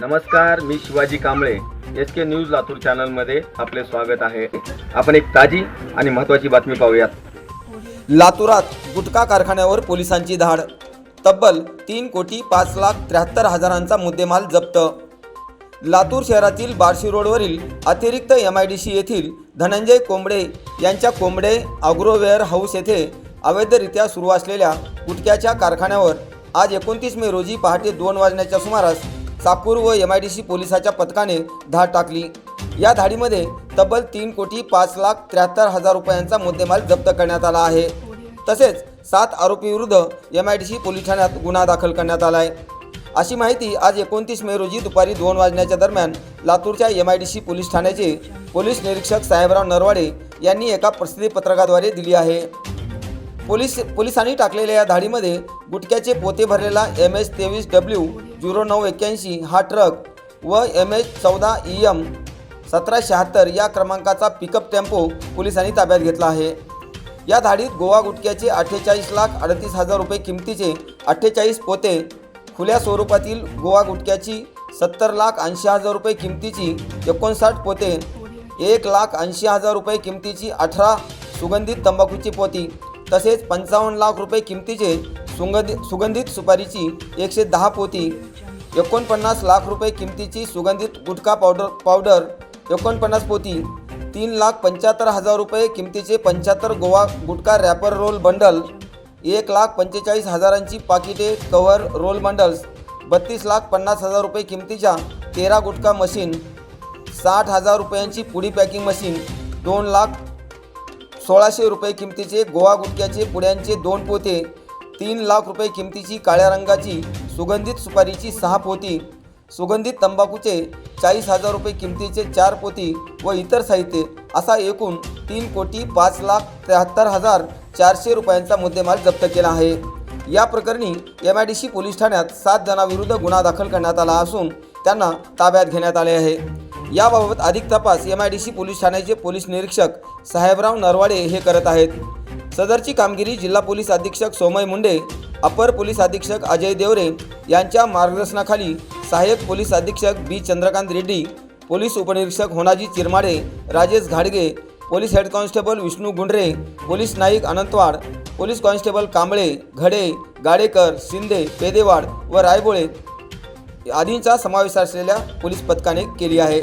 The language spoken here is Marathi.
नमस्कार मी Shivaji Kamble. S K news Latur चॅनलमध्ये आपले स्वागत आहे. आपण एक ताजी आणि महत्त्वाची बातमी पाहूयात. लातूरात गुटखा कारखान्यावर पोलिसांची धाड. तब्बल तीन कोटी पाच लाख त्र्याहत्तर हजारांचा मुद्देमाल जप्त. लातूर शहरातील बार्शी रोडवरील अतिरिक्त एम आय डी सी येथील धनंजय कोंबडे यांच्या कोंबडे अग्रोवेअर हाऊस येथे अवैधरित्या सुरू असलेल्या गुटख्याच्या कारखान्यावर आज एकोणतीस मे रोजी पहाटे दोन वाजण्याच्या सुमारास चाकूर व एम आय डी सी पोलिसाच्या पथकाने धाड टाकली. या धाडीमध्ये तब्बल तीन कोटी पाच लाख त्र्याहत्तर हजार रुपयांचा मुद्देमाल जप्त करण्यात आला आहे. तसेच सात आरोपीविरुद्ध M I D C police ठाण्यात गुन्हा दाखल करण्यात आला आहे. अशी माहिती आज एकोणतीस मे रोजी दुपारी दोन वाजण्याच्या दरम्यान लातूरच्या M I D C police ठाण्याचे पोलीस निरीक्षक साहेबराव नरवाडे यांनी एका प्रसिद्धी पत्रकाद्वारे दिली आहे. पोलीस पोलिसांनी टाकलेल्या या धाडीमध्ये गुटख्याचे पोते भरलेला एम एस तेवीस डब्ल्यू झिरो नऊ एक्क्याऐंशी हा ट्रक व एम एच चौदा ई एम सतरा शहात्तर या क्रमांकाचा पिकअप टेम्पो पोलिसांनी ताब्यात घेतला आहे. या धाडीत गोवा गुटख्याचे अठ्ठेचाळीस लाख अडतीस हजार रुपये किमतीचे अठ्ठेचाळीस पोते खुल्या स्वरूपातील गोवा गुटख्याची सत्तर लाख ऐंशी हजार रुपये किमतीची एकोणसाठ पोते एक लाख ऐंशी हजार रुपये किमतीची अठरा सुगंधित तंबाखूची पोती तसेच पंचावन्न लाख रुपये किमतीचे सुगंधित सुगंधित सुपारीची एकशे दहा पोती एकोणपन्नास लाख रुपये किमतीची सुगंधित गुटखा पावडर पावडर एकोणपन्नास पोती तीन लाख पंच्याहत्तर हजार रुपये किमतीचे पंच्याहत्तर Goa gutkha wrapper roll bundle एक लाख पंचेचाळीस हजारांची पाकिटे कव्हर रोल बंडल्स बत्तीस लाख पन्नास हजार रुपये किमतीच्या तेरा गुटखा मशीन साठ हजार रुपयांची पुडी पॅकिंग मशीन दोन लाख सोळाशे रुपये किमतीचे गोवा गुटख्याचे पुड्यांचे दोन पोते तीन लाख रुपये किमतीची काळ्या रंगाची सुगंधित सुपारीची सहा पोती सुगंधित तंबाखूचे चाळीस हजार रुपये किमतीचे चार पोती व इतर साहित्य असा एकूण तीन कोटी पाच लाख त्र्याहत्तर हजार चारशे रुपयांचा मुद्देमाल जप्त केला आहे. या प्रकरणी M I D C police ठाण्यात सात जणांविरुद्ध गुन्हा दाखल करण्यात आला असून त्यांना ताब्यात घेण्यात आले आहे. याबाबत अधिक तपास M I D C police ठाण्याचे पोलीस निरीक्षक साहेबराव नरवाडे हे करत आहेत. सदरची कामगिरी जिल्हा पोलीस अधीक्षक सोमय मुंडे अपर पोलीस अधीक्षक अजय देवरे यांच्या मार्गदर्शनाखाली सहाय्यक पोलीस अधीक्षक बी. चंद्रकांत रेड्डी पोलीस उपनिरीक्षक होनाजी चिरमाडे राजेश घाडगे police head constable Vishnu Gundre police Naik Anantwad police constable Kamble Ghade Gadekar Shinde Pedewad व रायबोळे आदींचा समावेश असलेल्या पोलीस पथकाने केली आहे.